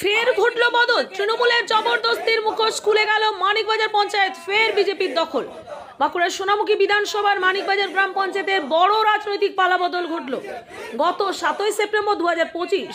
ফের ঘটল বদল। তৃণমূলের জবরদস্তির মুখোশ খুলে গেল মানিকবাজার পঞ্চায়েত ফের বিজেপির দখল। বাঁকুড়ার সোনামুখী বিধানসভার মানিকবাজার গ্রাম পঞ্চায়েতের বড় রাজনৈতিক পালাবদল ঘটল। গত সাতই সেপ্টেম্বর দু হাজার পঁচিশ,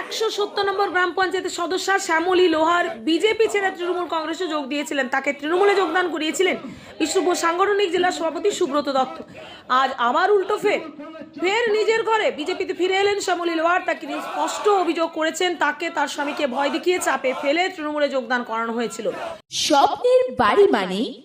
একশো সত্তর নম্বর গ্রাম পঞ্চায়েতের সদস্য শ্যামলী লোহার বিজেপি ছেড়ে তৃণমূল কংগ্রেসে যোগ দিয়েছিলেন। তাকে তৃণমূলে যোগদান করিয়েছিলেন বিষ্ণুপুর সাংগঠনিক জেলা সভাপতি সুব্রত দত্ত। আজ আবার উল্টো ফের ফের নিজের ঘরে বিজেপিতে ফিরে এলেন শ্যামলী লোহার। তাকে নিয়ে স্পষ্ট অভিযোগ করেছেন, তাকে তার স্বামীকে ভয় দেখিয়ে চাপে ফেলে তৃণমূলে যোগদান করানো হয়েছিল। স্বপ্নের বাড়ি মানে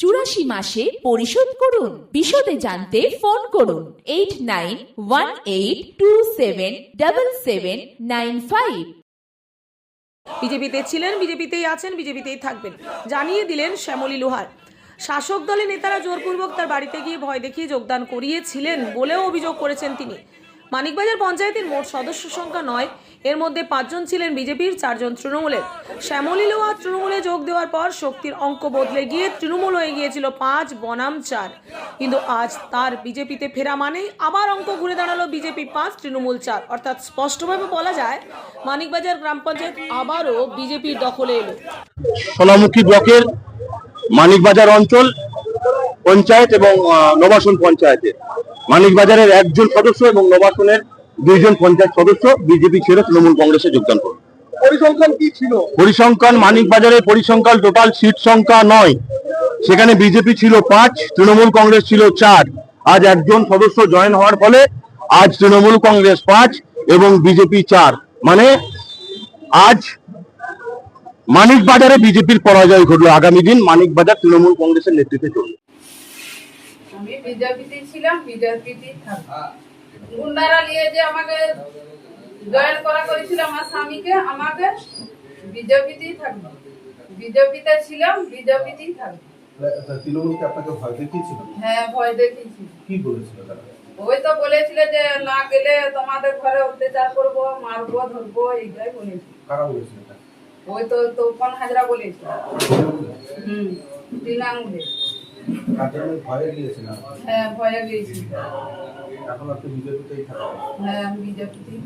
চুরাশি মাসে পরিশোধ করুন। বিশদে জানতে ফোন করুন। Eight nine one eight two seven double seven nine five. বিজেপিতে ছিলেন, বিজেপিতেই আছেন, বিজেপিতেই থাকবেন। জানিয়ে দিলেন শ্যামলী লোহার। শাসক দলের নেতারা জোরপূর্বক তার বাড়িতে গিয়ে ভয় দেখিয়ে যোগদান করিয়েছিলেন বলেও অভিযোগ করেছেন তিনি। মানিকবাজার পঞ্চায়েতের মোট সদস্য সংখ্যা নয়। এর মধ্যে পাঁচজন ছিলেন বিজেপির, চারজন তৃণমূলের। শ্যামলী লোহার তৃণমূলে যোগ দেওয়ার পর শক্তির অঙ্ক বদলে গিয়ে তৃণমূল হয়ে গিয়েছিল পাঁচ, বনাম চার। কিন্তু আজ তার বিজেপিতে ফেরা মানেই আবার অঙ্ক ঘুরে দাঁড়াল বিজেপি পাঁচ, তৃণমূল চার। অর্থাৎ স্পষ্টভাবে বলা যায়, মানিকবাজার গ্রাম পঞ্চায়েত আবারও বিজেপির দখলে এলো। সোনামুখী ব্লকের মানিকবাজার অঞ্চল পঞ্চায়েত এবং নবাসন পঞ্চায়েতের মানিকবাজারের একজন সদস্য এবং নবাসনের দুইজন পঞ্চায়েত সদস্য বিজেপি ছেড়ে তৃণমূল কংগ্রেসে যোগদান করবে পরিসংখ্যান কি ছিল? পরিসংখ্যান মানিকবাজারের পরিসংখ্যান টোটাল সিট সংখ্যা নয়। সেখানে বিজেপি ছিল পাঁচ তৃণমূল কংগ্রেস ছিল চার। আজ একজন সদস্য জয়েন হওয়ার ফলে আজ তৃণমূল কংগ্রেস পাঁচ এবং বিজেপি চার। মানে আজ মানিক বাজারে বিজেপির পরাজয় ঘটলো। আগামী দিন মানিক বাজার তৃণমূল কংগ্রেসের নেতৃত্বে চলবে। আমি বিজেপিতে ছিলাম বিজেপিতেই থাকব গুন্ডারা নিয়ে যে আমাকে জয়েন করা করেছিল আমার স্বামীকে আমাকে বিজেপিতেই থাকব বিজেপিতে ছিলাম বিজেপিতেই থাকব তৃণমূলকে আপনাকে ভয় দেখিয়েছিল? হ্যাঁ ভয় দেখিয়েছি কি বলেছিল তারা? ওই তো বলেছিল যে না গেলে তোমাদের ঘরে অত্যাচার করব মারবো ধরবো এইটাই বলেছিল। কারা বলেছিল ওই তো তোপন হাজরা বলেছিল। হুম তিন আঙুলে তার জন্য ভয়ে গিয়েছিলাম। হ্যাঁ ভয়ে গেছি এখন আপনি বিজেপিতেই থাকেন। হ্যাঁ আমি বিজেপিতেই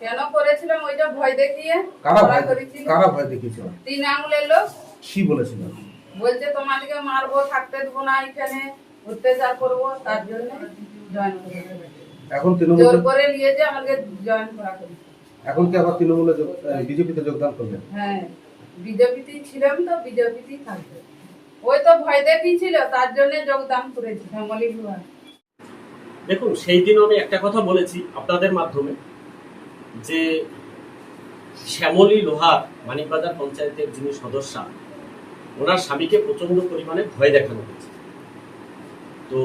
কেন করেছিলাম ওইটা ভয় দেখিয়ে? কারা ভয় করেছিল? কারা ভয় দেখিয়েছিল? তিন আঙুলের লোক? কি বলেছিল? বলছে তোমাদেরকে মারবো থাকতে দেবো না এখানে অত্যাচার করব তার জন্য জয়েন করে এখন জোর করে নিয়ে যে আমাকে জয়েন করা করেছে। এখন কি আবার তৃণমূলে বিজেপিতে যোগদান করবেন হ্যাঁ বিজেপিতেই ছিলাম তো বিজেপিতেই থাকবে। ওই তো ভয় দেখিয়েছিল, তার জন্য যোগদান করেছি, শ্যামলী দেখুন, সেই দিনও আমি একটা কথা বলেছি আপনাদের মাধ্যমে, যে শ্যামলী লোহার মানিকবাজার পঞ্চায়েতের যিনি সদস্য, ওনার স্বামীকে প্রচণ্ড পরিমাণে ভয় দেখানো হয়েছে। তো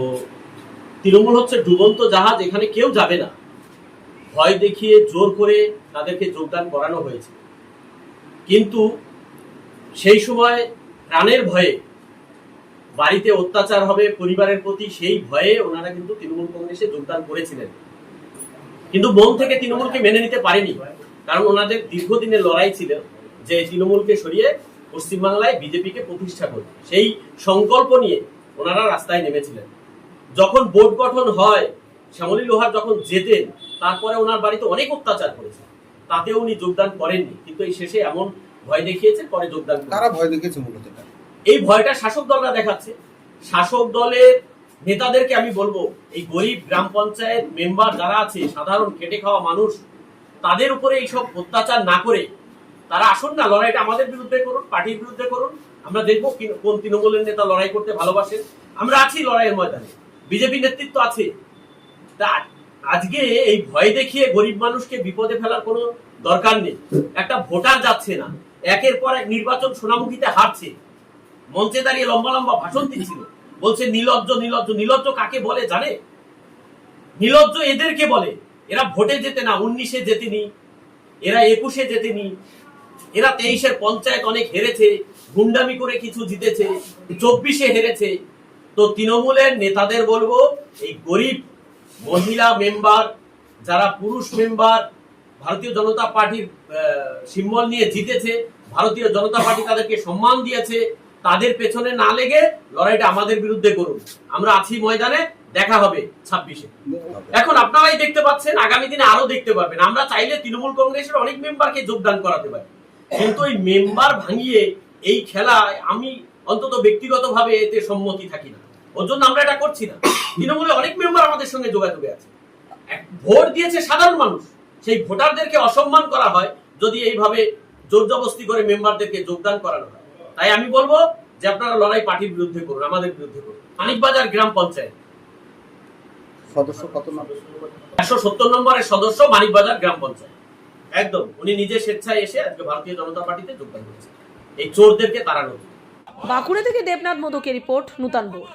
তৃণমূল হচ্ছে ডুবন্ত জাহাজ, এখানে কেউ যাবে না। ভয় দেখিয়ে জোর করে তাদেরকে যোগদান করানো হয়েছে। কিন্তু সেই সময় প্রাণের ভয়ে বাড়িতে অত্যাচার হবে, পরিবারের প্রতি সেই ভয়ে ওনারা কিন্তু তৃণমূল কংগ্রেসে যোগদান করেছিলেন। কিন্তু মন থেকে তৃণমূলকে মেনে নিতে পারেনি, কারণ ওনাদের দীর্ঘদিনের লড়াই ছিল যে তৃণমূলকে সরিয়ে পশ্চিমবাংলায় বিজেপিকে প্রতিষ্ঠা করবে সেই সংকল্প নিয়ে ওনারা রাস্তায় নেমেছিলেন। যখন বোর্ড গঠন হয়, শ্যামলী লোহার যখন যেতেন তারপরে ওনার বাড়িতে অনেক অত্যাচার করেছে। তাতেও উনি যোগদান করেননি, কিন্তু এই শেষে এমন ভয় দেখিয়েছে, পরে যোগদান তারা ভয় দেখিয়েছে মূলত এই ভয়টা শাসক দলরা দেখাচ্ছে। শাসক দলের নেতাদেরকে আমি বলব, এই গরিব গ্রাম পঞ্চায়েত মেম্বার যারা আছে, সাধারণ খেটে খাওয়া মানুষ, তাদের উপরে এইসব অত্যাচার না করে তারা আসুন না, লড়াইটা আমাদের বিরুদ্ধে করুন, পার্টির বিরুদ্ধে করুন। আমরা দেখব কোন তৃণমূলের নেতা লড়াই করতে ভালোবাসেন। আমরা আছি লড়াইয়ের ময়দানে। বিজেপি নেতৃত্ব আছে। তা আজকে এই ভয় দেখিয়ে গরিব মানুষকে বিপদে ফেলার কোনো দরকার নেই। একটা ভোটার যাচ্ছে না। একের পর এক নির্বাচন সোনামুখীতে হারছে। মঞ্চে দাঁড়িয়ে লম্বা লম্বা ভাষণ দিচ্ছিল। বলছে, নিলজ্জ নিলজ্জ নিলজ্জ কাকে বলে জানে? নিলজ্জ এদেরকে বলে, এরা ভোটে যেতে না, উনিশে জেতেনি এরা একুশে জেতেনি এরা তেইশের পঞ্চায়েত অনেক হেরেছে, গুন্ডামি করে কিছু জিতেছে, চব্বিশে হেরেছে। তো তৃণমূলের নেতাদের বলব, এই গরিব মহিলা মেম্বার, যারা পুরুষ মেম্বার, ভারতীয় জনতা পার্টির সিম্বল নিয়ে জিতেছে, ভারতীয় জনতা পার্টি তাদেরকে সম্মান দিয়েছে তাদের পেছনে না লেগে লড়াইটা আমাদের বিরুদ্ধে করুন। আমরা আছি ময়দানে, দেখা হবে ছাব্বিশে। এখন আপনারাই দেখতে পাচ্ছেন, আগামী দিনে আরও দেখতে পাবেন আমরা চাইলে তৃণমূল কংগ্রেসের অনেক মেম্বারকে যোগদান করাতে পারি। কিন্তু এই মেম্বার ভাঙিয়ে এই খেলায় আমি অন্তত ব্যক্তিগতভাবে এতে সম্মতি থাকি না। ওর জন্য আমরা এটা করছি না। তৃণমূলে অনেক মেম্বার আমাদের সঙ্গে যোগাযোগে আছে। ভোট দিয়েছে সাধারণ মানুষ। সেই ভোটারদেরকে অসম্মান করা হয় যদি এইভাবে জোর জবস্তি করে মেম্বারদেরকে যোগদান করানো হয়। তাই আমি বলব যে আপনারা লড়াই পার্টির বিরুদ্ধে করুন আমাদের বিরুদ্ধে করুন। মানিকবাজার গ্রাম পঞ্চায়েত। সদস্য কত একশো সত্তর নম্বরের সদস্য মানিকবাজার গ্রাম পঞ্চায়েত। একদম উনি নিজে স্বেচ্ছায় এসে আজকে ভারতীয় জনতা পার্টিতে যোগদান করেছেন। এই চোরদেরকে তাড়ানো। বাঁকুড়া থেকে দেবনাথ মোদকের রিপোর্ট নূতন বোর